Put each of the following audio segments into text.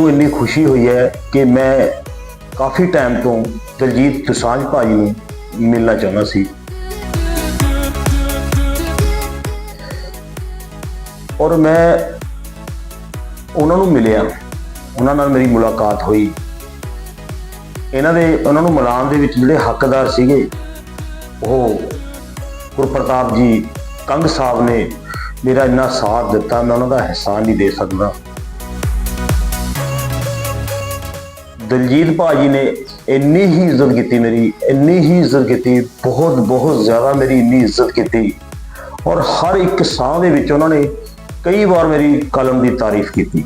ਮੈਨੂੰ ਇੰਨੀ ਖੁਸ਼ੀ ਹੋਈ ਹੈ ਕਿ ਮੈਂ ਕਾਫੀ ਟਾਈਮ ਤੋਂ ਦਲਜੀਤ ਦੁਸਾਂਝ ਭਾਜੀ ਨੂੰ ਮਿਲਣਾ ਚਾਹੁੰਦਾ ਸੀ। ਔਰ ਮੈਂ ਉਹਨਾਂ ਨੂੰ ਮਿਲਿਆ। ਉਹਨਾਂ ਨਾਲ ਮੇਰੀ ਮੁਲਾਕਾਤ ਹੋਈ। ਇਹਨਾਂ ਦੇ, ਉਹਨਾਂ ਨੂੰ ਮਿਲਾਉਣ ਦੇ ਵਿੱਚ ਜਿਹੜੇ ਹੱਕਦਾਰ ਸੀਗੇ, ਉਹ ਗੁਰਪ੍ਰਤਾਪ ਜੀ ਕੰਗ ਸਾਹਿਬ ਨੇ ਮੇਰਾ ਇੰਨਾ ਸਾਥ ਦਿੱਤਾ, ਮੈਂ ਉਹਨਾਂ ਦਾ ਅਹਿਸਾਨ ਨਹੀਂ ਦੇ ਸਕਦਾ। ਦਲਜੀਤ ਭਾਜੀ ਨੇ ਇੰਨੀ ਹੀ ਇੱਜ਼ਤ ਕੀਤੀ ਮੇਰੀ, ਇੰਨੀ ਹੀ ਇੱਜ਼ਤ ਕੀਤੀ, ਬਹੁਤ ਬਹੁਤ ਜ਼ਿਆਦਾ ਮੇਰੀ ਇੰਨੀ ਇੱਜ਼ਤ ਕੀਤੀ। ਔਰ ਹਰ ਇੱਕ ਸਾਹ ਦੇ ਵਿੱਚ ਉਹਨਾਂ ਨੇ ਕਈ ਵਾਰ ਮੇਰੀ ਕਲਮ ਦੀ ਤਾਰੀਫ ਕੀਤੀ।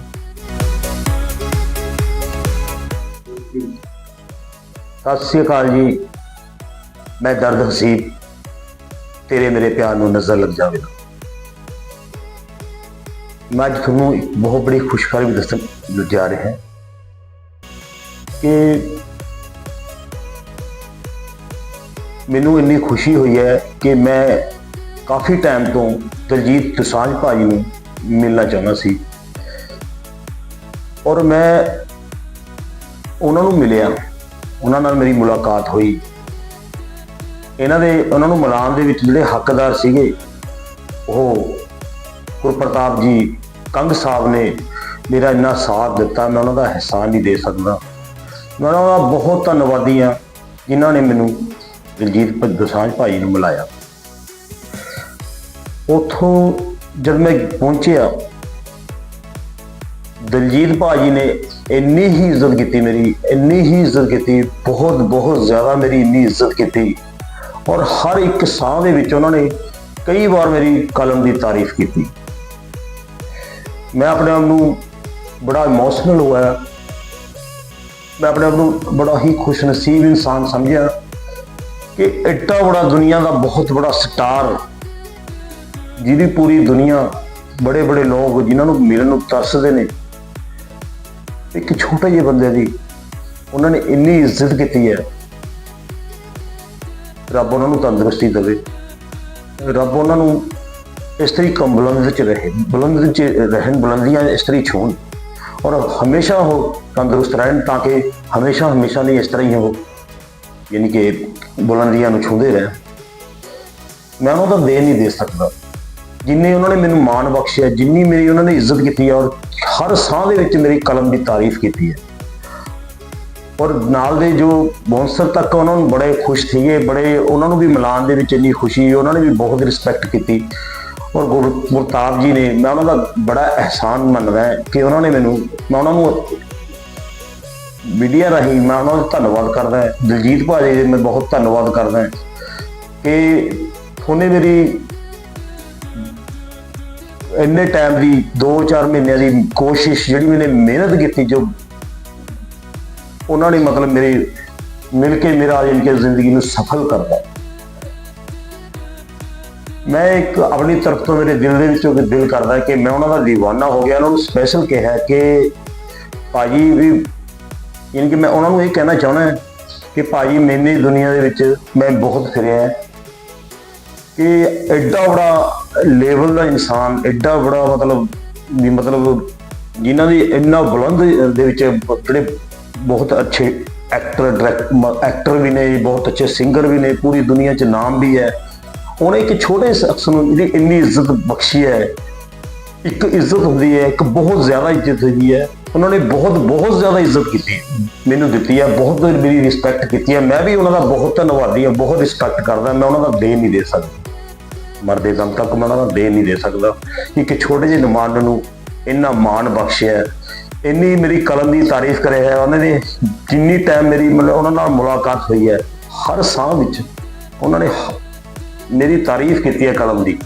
ਸਤਿ ਸ਼੍ਰੀ ਅਕਾਲ ਜੀ। ਮੈਂ ਦਰਦ ਹਸੀਬ ਤੇਰੇ ਮੇਰੇ ਪਿਆਰ ਨੂੰ ਨਜ਼ਰ ਲੱਗ ਜਾਵੇਗਾ ਮੈਂ ਅੱਜ ਤੁਹਾਨੂੰ ਬਹੁਤ ਬੜੀ ਖੁਸ਼ਖਬਰੀ ਦੱਸਣ ਜਾ ਰਿਹਾ। ਹਾਂ ਕਿ ਮੈਨੂੰ ਇੰਨੀ ਖੁਸ਼ੀ ਹੋਈ ਹੈ ਕਿ ਮੈਂ ਕਾਫੀ ਟਾਈਮ ਤੋਂ ਦਲਜੀਤ ਦੁਸਾਂਝ ਭਾਜੀ ਨੂੰ ਮਿਲਣਾ ਚਾਹੁੰਦਾ ਸੀ। ਔਰ ਮੈਂ ਉਹਨਾਂ ਨੂੰ ਮਿਲਿਆ। ਉਹਨਾਂ ਨਾਲ ਮੇਰੀ ਮੁਲਾਕਾਤ ਹੋਈ। ਇਹਨਾਂ ਦੇ, ਉਹਨਾਂ ਨੂੰ ਮਿਲਾਉਣ ਦੇ ਵਿੱਚ ਜਿਹੜੇ ਹੱਕਦਾਰ ਸੀਗੇ, ਉਹ ਗੁਰਪ੍ਰਤਾਪ ਜੀ ਕੰਗ ਸਾਹਿਬ ਨੇ ਮੇਰਾ ਇੰਨਾ ਸਾਥ ਦਿੱਤਾ, ਮੈਂ ਉਹਨਾਂ ਦਾ ਅਹਿਸਾਨ ਨਹੀਂ ਦੇ ਸਕਦਾ। ਮੈਂ ਉਹਨਾਂ ਦਾ ਬਹੁਤ ਧੰਨਵਾਦੀ ਹਾਂ, ਜਿਨ੍ਹਾਂ ਨੇ ਮੈਨੂੰ ਦਿਲਜੀਤ ਭ- ਦੋਸਾਂਝ ਭਾਈ ਨੂੰ ਮਿਲਾਇਆ। ਉਥੋਂ ਜਦ ਮੈਂ ਪਹੁੰਚਿਆ, ਦਲਜੀਤ ਭਾਜੀ ਨੇ ਇੰਨੀ ਹੀ ਇੱਜ਼ਤ ਕੀਤੀ ਮੇਰੀ, ਇੰਨੀ ਹੀ ਇੱਜ਼ਤ ਕੀਤੀ, ਬਹੁਤ ਬਹੁਤ ਜ਼ਿਆਦਾ ਮੇਰੀ ਇੰਨੀ ਇੱਜ਼ਤ ਕੀਤੀ ਔਰ ਹਰ ਇੱਕ ਸਾਹ ਦੇ ਵਿੱਚ ਉਹਨਾਂ ਨੇ ਕਈ ਵਾਰ ਮੇਰੀ ਕਲਮ ਦੀ ਤਾਰੀਫ ਕੀਤੀ। ਮੈਂ ਆਪਣੇ ਆਪ ਨੂੰ ਬੜਾ ਇਮੋਸ਼ਨਲ ਹੋਇਆ। ਮੈਂ ਆਪਣੇ ਆਪ ਨੂੰ ਬੜਾ ਹੀ ਖੁਸ਼ਨਸੀਬ ਇਨਸਾਨ ਸਮਝਿਆ ਕਿ ਐਡਾ ਬੜਾ ਦੁਨੀਆ ਦਾ ਬਹੁਤ ਬੜਾ ਸਟਾਰ ਜਿਹਦੀ ਪੂਰੀ ਦੁਨੀਆ ਬੜੇ ਬੜੇ ਲੋਕ ਜਿਨ੍ਹਾਂ ਨੂੰ ਮਿਲਣ ਨੂੰ ਤਰਸਦੇ ਨੇ। ਇੱਕ ਛੋਟੇ ਜਿਹੇ ਬੰਦੇ ਦੀ ਉਹਨਾਂ ਨੇ ਇੰਨੀ ਇੱਜ਼ਤ ਕੀਤੀ ਹੈ। ਰੱਬ ਉਹਨਾਂ ਨੂੰ ਤੰਦਰੁਸਤੀ ਦੇਵੇ। ਰੱਬ ਉਹਨਾਂ ਨੂੰ ਇਸ ਤਰੀ ਕਮ ਬੁਲੰਦ ਵਿੱਚ ਰਹੇ, ਬੁਲੰਦ ਵਿੱਚ ਰਹਿਣ, ਬੁਲੰਦੀਆਂ ਇਸ ਤਰੀ ਛੂਣ ਔਰ ਹਮੇਸ਼ਾ ਉਹ ਤੰਦਰੁਸਤ ਰਹਿਣ ਤਾਂ ਕਿ ਹਮੇਸ਼ਾ ਹਮੇਸ਼ਾ ਲਈ ਇਸ ਤਰ੍ਹਾਂ ਹੀ ਉਹ ਯਾਨੀ ਕਿ ਬੁਲੰਦੀਆਂ ਨੂੰ ਛੂਹਦੇ ਰਹਿਣ। ਮੈਂ ਉਹਨਾਂ ਦਾ ਦੇਣ ਨਹੀਂ ਦੇ ਸਕਦਾ। ਜਿੰਨੇ ਉਹਨਾਂ ਨੇ ਮੈਨੂੰ ਮਾਣ ਬਖਸ਼ਿਆ, ਜਿੰਨੀ ਮੇਰੀ ਉਹਨਾਂ ਨੇ ਇੱਜ਼ਤ ਕੀਤੀ ਹੈ ਔਰ ਹਰ ਸਾਹ ਦੇ ਵਿੱਚ ਮੇਰੀ ਕਲਮ ਦੀ ਤਾਰੀਫ ਕੀਤੀ ਹੈ। ਔਰ ਨਾਲ ਦੇ ਜੋ ਬੌਂਸਰ ਤੱਕ ਉਹਨਾਂ ਨੂੰ ਬੜੇ ਖੁਸ਼ ਸੀਗੇ, ਬੜੇ ਉਹਨਾਂ ਨੂੰ ਵੀ ਮਿਲਾਨ ਦੇ ਵਿੱਚ ਇੰਨੀ ਖੁਸ਼ੀ, ਉਹਨਾਂ ਨੇ ਵੀ ਬਹੁਤ ਰਿਸਪੈਕਟ ਕੀਤੀ। ਔਰ ਗੁਰ- ਗੁਰਤਾਪ ਜੀ ਨੇ, ਮੈਂ ਉਹਨਾਂ ਦਾ ਬੜਾ ਅਹਿਸਾਨ ਮੰਨਦਾ ਕਿ ਉਹਨਾਂ ਨੇ ਮੈਨੂੰ, ਮੈਂ ਉਹਨਾਂ ਨੂੰ ਮੀਡੀਆ ਰਾਹੀਂ ਮੈਂ ਉਹਨਾਂ ਦਾ ਧੰਨਵਾਦ ਕਰਦਾ ਹਾਂ। ਦਿਲਜੀਤ ਭਾਜੀ ਦੇ ਮੈਂ ਬਹੁਤ ਧੰਨਵਾਦ ਕਰਦਾ ਕਿ ਉਹਨੇ ਮੇਰੀ ਇੰਨੇ ਟਾਈਮ ਦੀ 2-4 ਮਹੀਨਿਆਂ ਦੀ ਕੋਸ਼ਿਸ਼ ਜਿਹੜੀ ਮੈਨੇ ਮਿਹਨਤ ਕੀਤੀ, ਜੋ ਉਹਨਾਂ ਨੇ ਮਤਲਬ ਮੇਰੇ ਮਿਲ ਕੇ, ਮੇਰਾ ਜਾਣੀ ਕਿ ਜ਼ਿੰਦਗੀ ਨੂੰ ਸਫਲ ਕਰਦਾ ਮੈਂ ਇੱਕ ਆਪਣੀ ਤਰਫ ਤੋਂ ਮੇਰੇ ਦਿਲ ਦੇ ਵਿੱਚੋਂ ਇੱਕ ਦਿਲ ਕਰਦਾ ਕਿ ਮੈਂ ਉਹਨਾਂ ਦਾ دیਵਾਨਾ ਹੋ ਗਿਆ, ਉਹਨਾਂ ਨੂੰ ਸਪੈਸ਼ਲ ਕਿਹਾ ਕਿ ਭਾਜੀ ਵੀ ਯਾਨੀ ਕਿ ਮੈਂ ਉਹਨਾਂ ਨੂੰ ਇਹ ਕਹਿਣਾ ਚਾਹੁੰਦਾ ਕਿ ਭਾਜੀ ਮੈਨੇ ਦੁਨੀਆ ਦੇ ਵਿੱਚ ਮੈਂ ਬਹੁਤ ਫਿਰਿਆ ਕਿ ਐਡਾ ਬੜਾ ਲੈਵਲ ਦਾ ਇਨਸਾਨ, ਐਡਾ ਬੜਾ ਮਤਲਬ ਵੀ ਮਤਲਬ ਜਿਨ੍ਹਾਂ ਦੀ ਇੰਨਾ ਬੁਲੰਦ ਦੇ ਵਿੱਚ ਜਿਹੜੇ ਬਹੁਤ ਅੱਛੇ ਐਕਟਰ ਡਾਇਰੈਕਟਰ ਐਕਟਰ ਵੀ ਨੇ, ਬਹੁਤ ਅੱਛੇ ਸਿੰਗਰ ਵੀ ਨੇ, ਪੂਰੀ ਦੁਨੀਆ 'ਚ ਨਾਮ ਵੀ ਹੈ। ਉਹਨੇ ਇੱਕ ਛੋਟੇ ਸ਼ਖਸ ਨੂੰ ਜਿਹੜੀ ਇੰਨੀ ਇੱਜ਼ਤ ਬਖਸ਼ੀ ਹੈ, ਇੱਕ ਇੱਜ਼ਤ ਹੁੰਦੀ ਹੈ, ਇੱਕ ਬਹੁਤ ਜ਼ਿਆਦਾ ਇੱਜ਼ਤ ਹੁੰਦੀ ਹੈ, ਉਹਨਾਂ ਨੇ ਬਹੁਤ ਬਹੁਤ ਜ਼ਿਆਦਾ ਇੱਜ਼ਤ ਕੀਤੀ ਮੈਨੂੰ ਦਿੱਤੀ ਹੈ, ਬਹੁਤ ਮੇਰੀ ਰਿਸਪੈਕਟ ਕੀਤੀ ਹੈ। ਮੈਂ ਵੀ ਉਹਨਾਂ ਦਾ ਬਹੁਤ ਧੰਨਵਾਦੀ ਹਾਂ, ਬਹੁਤ ਰਿਸਪੈਕਟ ਕਰਦਾ, ਮੈਂ ਉਹਨਾਂ ਦਾ ਦੇ ਨਹੀਂ ਦੇ ਸਕਦਾ। ਮਰਦੇ ਦਮ ਤੱਕ ਮੈਂ ਉਹਨਾਂ ਦਾ ਦੇ ਨਹੀਂ ਦੇ ਸਕਦਾ। ਇੱਕ ਛੋਟੇ ਜਿਹੇ ਨਮਾਨ ਨੂੰ ਇੰਨਾ ਮਾਣ ਬਖਸ਼ਿਆ ਇੰਨੀ ਮੇਰੀ ਕਲਮ ਦੀ ਤਾਰੀਫ ਕਰਿਆ ਹੈ, ਉਹਨਾਂ ਨੇ ਜਿੰਨੀ ਟਾਈਮ ਮੇਰੀ ਮਤਲਬ ਉਹਨਾਂ ਨਾਲ ਮੁਲਾਕਾਤ ਹੋਈ ਹੈ, ਹਰ ਸਾਹ ਵਿੱਚ ਉਹਨਾਂ ਨੇ ਹ- ਮੇਰੀ ਤਾਰੀਫ ਕੀਤੀ ਹੈ ਕਲਮ ਦੀ।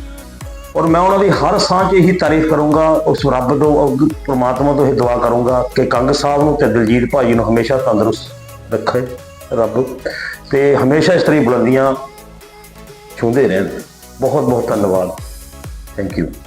ਔਰ ਮੈਂ ਉਹਨਾਂ ਦੀ ਹਰ ਸਾਹ 'ਚ ਇਹੀ ਤਾਰੀਫ ਕਰੂੰਗਾ, ਉਸ ਰੱਬ ਤੋਂ, ਉਹ ਪ੍ਰਮਾਤਮਾ ਤੋਂ ਇਹ ਦੁਆ ਕਰੂੰਗਾ ਕਿ ਕੰਗ ਸਾਹਿਬ ਨੂੰ ਤੇ ਦਿਲਜੀਤ ਭਾਜੀ ਨੂੰ ਹਮੇਸ਼ਾ ਤੰਦਰੁਸਤ ਰੱਖੇ ਰੱਬ ਤੇ ਹਮੇਸ਼ਾ ਇਸ ਤਰ੍ਹਾਂ ਬੁਲੰਦੀਆਂ ਛੂੰਦੇ ਰਹਿਣ। ਬਹੁਤ ਬਹੁਤ ਧੰਨਵਾਦ। Thank you